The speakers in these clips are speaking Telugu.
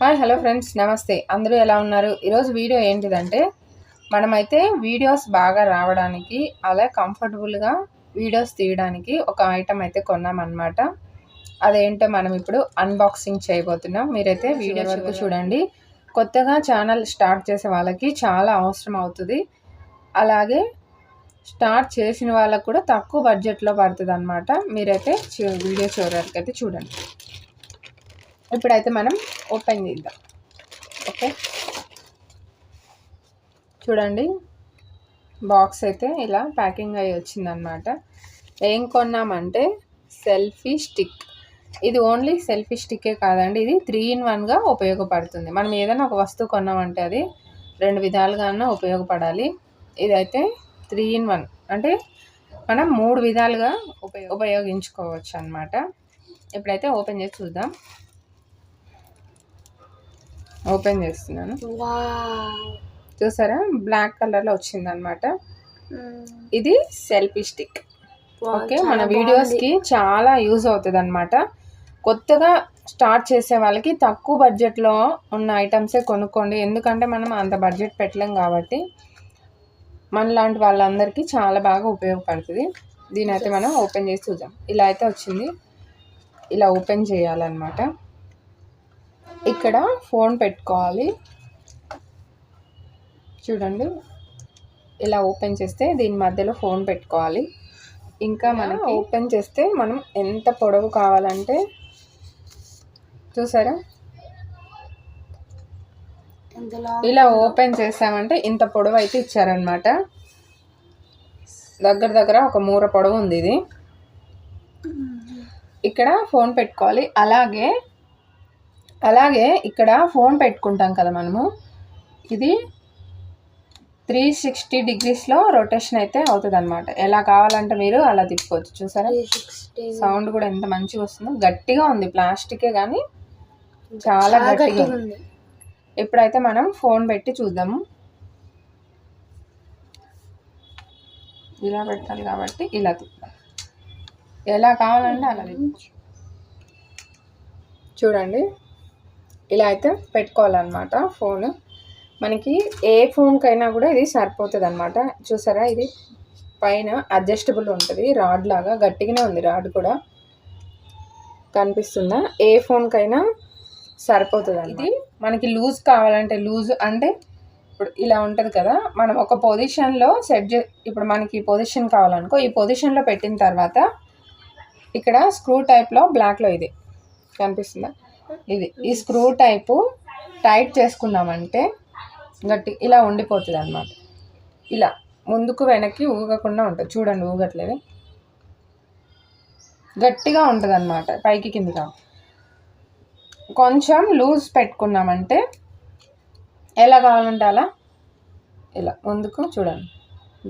హాయ్ హలో ఫ్రెండ్స్ నమస్తే అందరూ ఎలా ఉన్నారు? ఈరోజు వీడియో ఏంటిదంటే మనమైతే వీడియోస్ బాగా రావడానికి అలా కంఫర్టబుల్గా వీడియోస్ తీయడానికి ఒక ఐటమ్ అయితే కొన్నామన్నమాట. అదేంటో మనం ఇప్పుడు అన్బాక్సింగ్ చేయబోతున్నాం. మీరైతే వీడియో వరకు చూడండి. కొత్తగా ఛానల్ స్టార్ట్ చేసే వాళ్ళకి చాలా అవసరం అవుతుంది. అలాగే స్టార్ట్ చేసిన వాళ్ళకు కూడా తక్కువ బడ్జెట్లో పడుతుంది అనమాట మీరైతే వీడియో వరకు అయితే చూడండి. ఇప్పుడైతే మనం ఓపెన్ చేద్దాం. ఓకే? చూడండి. బాక్స్ అయితే ఇలా ప్యాకింగ్ అయ్యి వచ్చిందనమాట ఏం కొన్నామంటే సెల్ఫీ స్టిక్. ఇది ఓన్లీ సెల్ఫీ స్టిక్కే కాదండి. ఇది త్రీ ఇన్ వన్గా ఉపయోగపడుతుంది. మనం ఏదైనా ఒక వస్తువు కొన్నామంటే అది రెండు విధాలుగా ఉపయోగపడాలి. ఇదైతే త్రీ ఇన్ వన్. అంటే మనం మూడు విధాలుగా ఉపయోగ ఉపయోగించుకోవచ్చు అనమాట ఇప్పుడైతే ఓపెన్ చేసి చూద్దాం. ఓపెన్ చేస్తున్నాను. చూసారా? బ్లాక్ కలర్లో వచ్చిందనమాట ఇది సెల్ఫీ స్టిక్. ఓకే మన వీడియోస్కి చాలా యూజ్ అవుతుంది అనమాట కొత్తగా స్టార్ట్ చేసే వాళ్ళకి తక్కువ బడ్జెట్లో ఉన్న ఐటమ్సే కొనుక్కోండి. ఎందుకంటే మనం అంత బడ్జెట్ పెట్టలేం కాబట్టి మనలాంటి వాళ్ళందరికీ చాలా బాగా ఉపయోగపడుతుంది. దీని అయితే మనం ఓపెన్ చేసి చూద్దాం. ఇలా అయితే వచ్చింది. ఇలా ఓపెన్ చేయాలన్నమాట. ఇక్కడ ఫోన్ పెట్టుకోవాలి. చూడండి. ఇలా ఓపెన్ చేస్తే దీని మధ్యలో ఫోన్ పెట్టుకోవాలి. ఇంకా మనం ఓపెన్ చేస్తే మనం ఎంత పొడవు కావాలంటే చూసారా? ఇలా ఓపెన్ చేసామంటే ఇంత పొడవు అయితే ఇచ్చారనమాట దగ్గర దగ్గర ఒక మూర పొడవు ఉంది ఇది. ఇక్కడ ఫోన్ పెట్టుకోవాలి. అలాగే అలాగే ఇక్కడ ఫోన్ పెట్టుకుంటాం కదా మనము. ఇది త్రీ సిక్స్టీ డిగ్రీస్లో రొటేషన్ అయితే అవుతుంది అనమాట ఎలా కావాలంటే మీరు అలా తిప్పుకోవచ్చు. చూసారా? సౌండ్ కూడా ఎంత మంచిగా వస్తుందో. గట్టిగా ఉంది ప్లాస్టికే కానీ చాలా గట్టిగా ఉంది. ఇప్పుడైతే మనం ఫోన్ పెట్టి చూద్దాము ఇలా పెట్టాలి కాబట్టి ఇలా తిప్పాలి ఎలా కావాలంటే అలా తిప్పచ్చు చూడండి. ఇలా అయితే పెట్టుకోవాలన్నమాట ఫోన్. మనకి ఏ ఫోన్కైనా కూడా ఇది సరిపోతుంది అనమాట చూసారా? ఇది పైన అడ్జస్టబుల్ ఉంటుంది. రాడ్ లాగా గట్టిగానే ఉంది రాడ్ కూడా. కనిపిస్తుందా? ఏ ఫోన్కైనా సరిపోతుంది ఇది మనకి లూజ్ కావాలంటే లూజ్ అంటే ఇప్పుడు ఇలా ఉంటుంది కదా మనం ఒక పొజిషన్లో సెట్ చే ఇప్పుడు మనకి పొజిషన్ కావాలనుకో ఈ పొజిషన్లో పెట్టిన తర్వాత ఇక్కడ స్క్రూ టైప్లో బ్లాక్లో ఇది. కనిపిస్తుందా? ఇది. ఈ స్క్రూ టైపు టైట్ చేసుకున్నామంటే గట్టి ఇలా ఉండిపోతుంది అనమాట ఇలా ముందుకు వెనక్కి ఊగకుండా ఉంటుంది. చూడండి ఊగట్లేదు. గట్టిగా ఉంటుంది అనమాట పైకి కిందిగా. కొంచెం లూజ్ పెట్టుకున్నామంటే ఎలా కావాలంటే అలా. ఇలా ముందుకు చూడండి.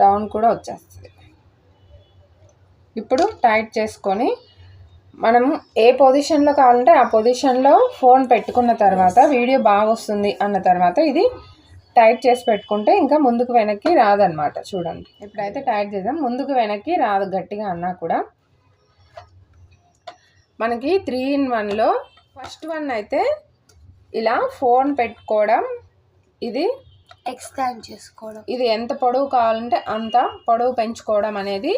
డౌన్ కూడా వచ్చేస్తుంది. ఇప్పుడు టైట్ చేసుకొని మనం ఏ పొజిషన్లో కావాలంటే ఆ పొజిషన్లో ఫోన్ పెట్టుకున్న తర్వాత వీడియో బాగా వస్తుంది అన్న తర్వాత ఇది టైట్ చేసి పెట్టుకుంటే ఇంకా ముందుకు వెనక్కి రాదనమాట చూడండి. ఇప్పుడైతే టైట్ చేద్దాం ముందుకు వెనక్కి రాదు గట్టిగా అన్నా కూడా. మనకి త్రీ ఇన్ వన్లో ఫస్ట్ వన్ అయితే ఇలా ఫోన్ పెట్టుకోవడం ఇది ఎక్స్టెండ్ చేసుకోవడం. ఇది ఎంత పొడవు కావాలంటే అంత పొడవు పెంచుకోవడం అనేది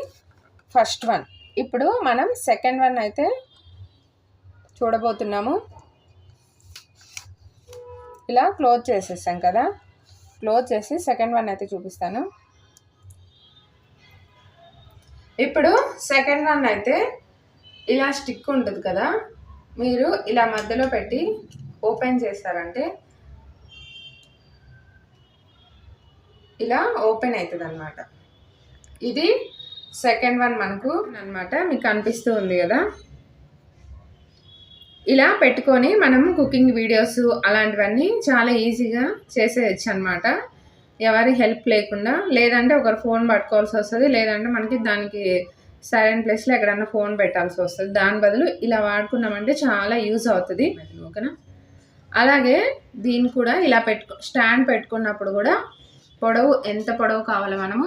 ఫస్ట్ వన్. ఇప్పుడు మనం సెకండ్ వన్ అయితే చూడబోతున్నాము. ఇలా క్లోజ్ చేసేసాం కదా. క్లోజ్ చేసి సెకండ్ వన్ అయితే చూపిస్తాను. ఇప్పుడు సెకండ్ వన్ అయితే ఇలా స్టిక్ ఉంటుంది కదా. మీరు ఇలా మధ్యలో పెట్టి ఓపెన్ చేస్తారంటే ఇలా ఓపెన్ అవుతుంది అనమాట ఇది సెకండ్ వన్ మనకు అనమాట మీకు కనిపిస్తూ ఉంది కదా? ఇలా పెట్టుకొని మనం కుకింగ్ వీడియోస్ అలాంటివన్నీ చాలా ఈజీగా చేసేయచ్చు అనమాట ఎవరి హెల్ప్ లేకుండా లేదంటే ఒకరు ఫోన్ పట్టుకోవాల్సి వస్తుంది లేదంటే మనకి దానికి సరైన ప్లేస్లో ఎక్కడన్నా ఫోన్ పెట్టాల్సి వస్తుంది. దాని బదులు ఇలా వాడుకున్నామంటే చాలా యూజ్ అవుతుంది. ఓకేనా అలాగే దీన్ని కూడా ఇలా పెట్టుకో స్టాండ్ పెట్టుకున్నప్పుడు కూడా పొడవు ఎంత పొడవు కావాలో మనము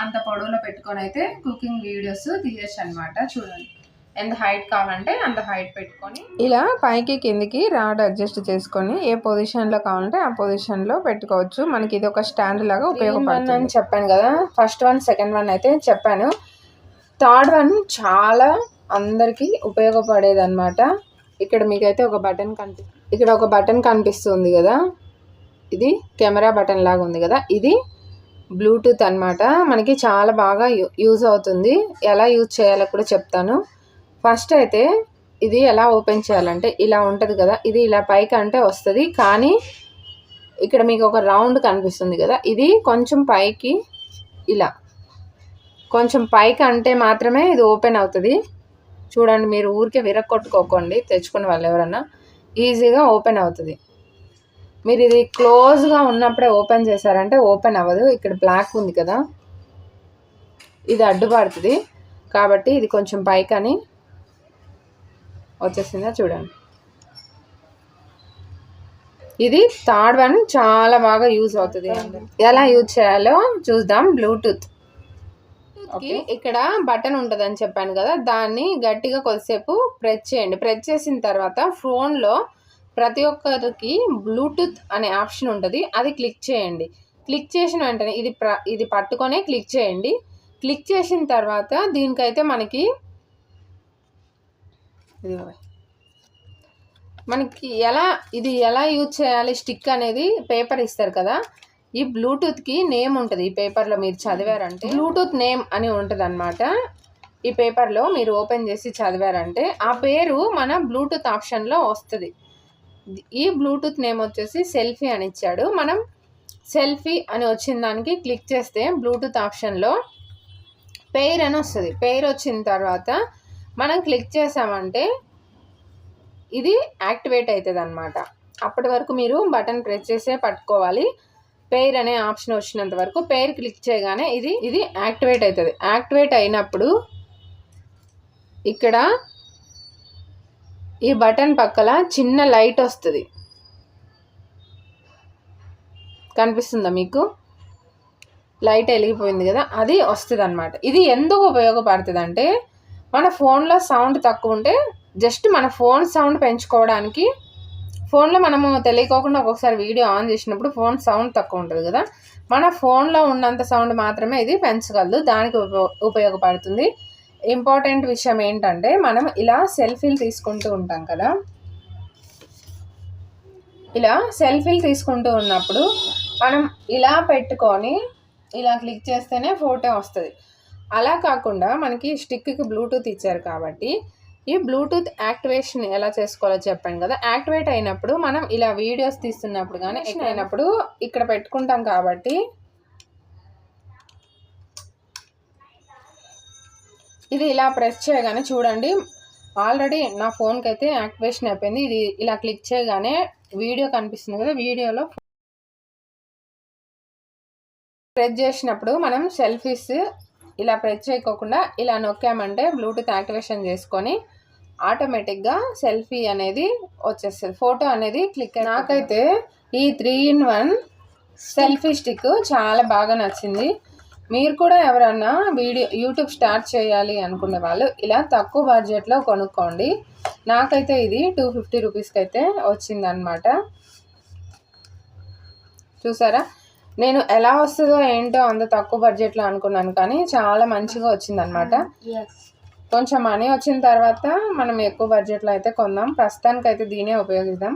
అంత పొడవులో పెట్టుకొని అయితే కుకింగ్ వీడియోస్ తీయచ్చు అనమాట చూడండి. ఎంత హైట్ కావాలంటే అంత హైట్ పెట్టుకొని. ఇలా పైకి కిందికి రాడ్ అడ్జస్ట్ చేసుకొని ఏ పొజిషన్లో కావాలంటే ఆ పొజిషన్లో పెట్టుకోవచ్చు. మనకి ఇది ఒక స్టాండ్ లాగా ఉపయోగపడుతుంది. అని చెప్పాను కదా ఫస్ట్ వన్ సెకండ్ వన్ అయితే చెప్పాను. థర్డ్ వన్ చాలా అందరికీ ఉపయోగపడేది అనమాట ఇక్కడ మీకైతే ఒక బటన్ కనిపి ఇక్కడ ఒక బటన్ కనిపిస్తుంది కదా. ఇది కెమెరా బటన్ లాగా ఉంది కదా. ఇది బ్లూటూత్ అన్నమాట. మనకి చాలా బాగా యూజ్ అవుతుంది. ఎలా యూజ్ చేయాలో కూడా చెప్తాను. ఫస్ట్ అయితే ఇది ఎలా ఓపెన్ చేయాలంటే ఇలా ఉంటుంది కదా ఇది ఇలా పైకి అంటే వస్తుంది. కానీ ఇక్కడ మీకు ఒక రౌండ్ కనిపిస్తుంది కదా ఇది కొంచెం పైకి ఇలా. కొంచెం పైకి అంటే మాత్రమే ఇది ఓపెన్ అవుతుంది. చూడండి మీరు ఊరికే విరక్కొట్టుకోకండి తెచ్చుకునే వాళ్ళు ఎవరన్నా. ఈజీగా ఓపెన్ అవుతుంది. మీరు ఇది క్లోజ్గా ఉన్నప్పుడే ఓపెన్ చేశారంటే ఓపెన్ అవ్వదు. ఇక్కడ బ్లాక్ ఉంది కదా. ఇది అడ్డుపడుతుంది. కాబట్టి ఇది కొంచెం పైకని వచ్చేసిందా చూడండి. ఇది థర్డ్ వన్ చాలా బాగా యూజ్ అవుతుంది. ఎలా యూజ్ చేయాలో చూద్దాం. బ్లూటూత్. ఓకే. ఇక్కడ బటన్ ఉంటుంది అని చెప్పాను కదా. దాన్ని గట్టిగా కొద్దిసేపు ప్రెస్ చేయండి. ప్రెస్ చేసిన తర్వాత ఫోన్లో ప్రతి ఒక్కరికి బ్లూటూత్ అనే ఆప్షన్ ఉంటుంది. అది క్లిక్ చేయండి. క్లిక్ చేసిన వెంటనే ఇది ప్ర ఇది పట్టుకొనే క్లిక్ చేయండి. క్లిక్ చేసిన తర్వాత దీనికైతే మనకి మనకి ఎలా ఇది ఎలా యూజ్ చేయాలి? స్టిక్ అనేది పేపర్ ఇస్తారు కదా. ఈ బ్లూటూత్కి నేమ్ ఉంటుంది. ఈ పేపర్లో మీరు చదివారంటే బ్లూటూత్ నేమ్ అని ఉంటుంది అనమాట ఈ పేపర్లో మీరు ఓపెన్ చేసి చదివారంటే ఆ పేరు మన బ్లూటూత్ ఆప్షన్లో వస్తుంది. ఈ బ్లూటూత్ నేమ్ వచ్చేసి సెల్ఫీ అని ఇచ్చాడు. మనం సెల్ఫీ అని వచ్చిన దానికి క్లిక్ చేస్తే బ్లూటూత్ ఆప్షన్లో పేర్ అని వస్తుంది. పేరు వచ్చిన తర్వాత మనం క్లిక్ చేసామంటే ఇది యాక్టివేట్ అవుతుంది అనమాట అప్పటి వరకు మీరు బటన్ ప్రెస్ చేసే పట్టుకోవాలి. పేర్ అనే ఆప్షన్ వచ్చినంత వరకు పేర్ క్లిక్ చేయగానే ఇది ఇది యాక్టివేట్ అవుతుంది యాక్టివేట్ అయినప్పుడు ఇక్కడ ఈ బటన్ పక్కల చిన్న లైట్ వస్తుంది. కనిపిస్తుందా మీకు? లైట్ వెలిగిపోయింది కదా అది వస్తుంది అనమాట ఇది ఎందుకు ఉపయోగపడుతుంది అంటే మన ఫోన్లో సౌండ్ తక్కువ ఉంటే జస్ట్ మన ఫోన్ సౌండ్ పెంచుకోవడానికి ఫోన్లో మనము తెలియకోకుండా ఒక్కొక్కసారి వీడియో ఆన్ చేసినప్పుడు ఫోన్ సౌండ్ తక్కువ ఉంటుంది కదా మన ఫోన్లో ఉన్నంత సౌండ్ మాత్రమే ఇది పెంచగలదు దానికి ఉప- ఉపయోగపడుతుంది. ఇంపార్టెంట్ విషయం ఏంటంటే మనం ఇలా సెల్ఫీలు తీసుకుంటూ ఉంటాం కదా. ఇలా సెల్ఫీలు తీసుకుంటూ ఉన్నప్పుడు మనం ఇలా పెట్టుకొని ఇలా క్లిక్ చేస్తేనే ఫోటో వస్తుంది. అలా కాకుండా మనకి స్టిక్కి బ్లూటూత్ ఇచ్చారు కాబట్టి ఈ బ్లూటూత్ యాక్టివేషన్ ఎలా చేసుకోవాలో చెప్పాను కదా. యాక్టివేట్ అయినప్పుడు మనం ఇలా వీడియోస్ తీస్తున్నప్పుడు కానీ అయినప్పుడు ఇక్కడ పెట్టుకుంటాం కాబట్టి ఇది ఇలా ప్రెస్ చేయగానే చూడండి. ఆల్రెడీ నా ఫోన్కి అయితే యాక్టివేషన్ అయిపోయింది. ఇది ఇలా క్లిక్ చేయగానే వీడియో కనిపిస్తుంది కదా వీడియోలో ప్రెస్ చేసినప్పుడు మనం సెల్ఫీస్ ఇలా ప్రెస్ చేయకోకుండా ఇలా నొక్కామంటే బ్లూటూత్ యాక్టివేషన్ చేసుకొని ఆటోమేటిక్గా సెల్ఫీ అనేది వచ్చేస్తుంది. ఫోటో అనేది క్లిక్ నాకైతే ఈ three in one selfie stick చాలా బాగా నచ్చింది. మీరు కూడా ఎవరన్నా వీడియో యూట్యూబ్ స్టార్ట్ చేయాలి అనుకునే వాళ్ళు ఇలా తక్కువ బడ్జెట్లో కొనుక్కోండి. నాకైతే ఇది టూ ఫిఫ్టీ రూపీస్కి అయితే వచ్చిందనమాట చూసారా? నేను ఎలా వస్తుందో ఏంటో అంత తక్కువ బడ్జెట్లో అనుకున్నాను కానీ చాలా మంచిగా వచ్చిందనమాట కొంచెం మనీ వచ్చిన తర్వాత మనం ఎక్కువ బడ్జెట్లో అయితే కొందాం. ప్రస్తుతానికి అయితే దీనే ఉపయోగిద్దాం.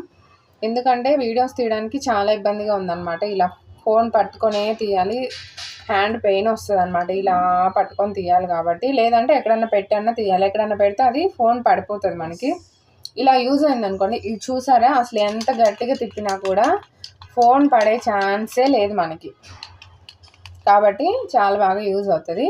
ఎందుకంటే వీడియోస్ తీయడానికి చాలా ఇబ్బందిగా ఉందన్నమాట. ఇలా ఫోన్ పట్టుకొనే తీయాలి. హ్యాండ్ పెయిన్ వస్తుంది అనమాట ఇలా పట్టుకొని తీయాలి కాబట్టి. లేదంటే ఎక్కడన్నా పెట్టన్నా తీయాలి. ఎక్కడన్నా పెడితే అది ఫోన్ పడిపోతుంది మనకి. ఇలా యూజ్ అయింది అనుకోండి ఇది చూసారా? అసలు ఎంత గట్టిగా తిప్పినా కూడా ఫోన్ పడే ఛాన్సే లేదు మనకి. కాబట్టి చాలా బాగా యూజ్ అవుతుంది.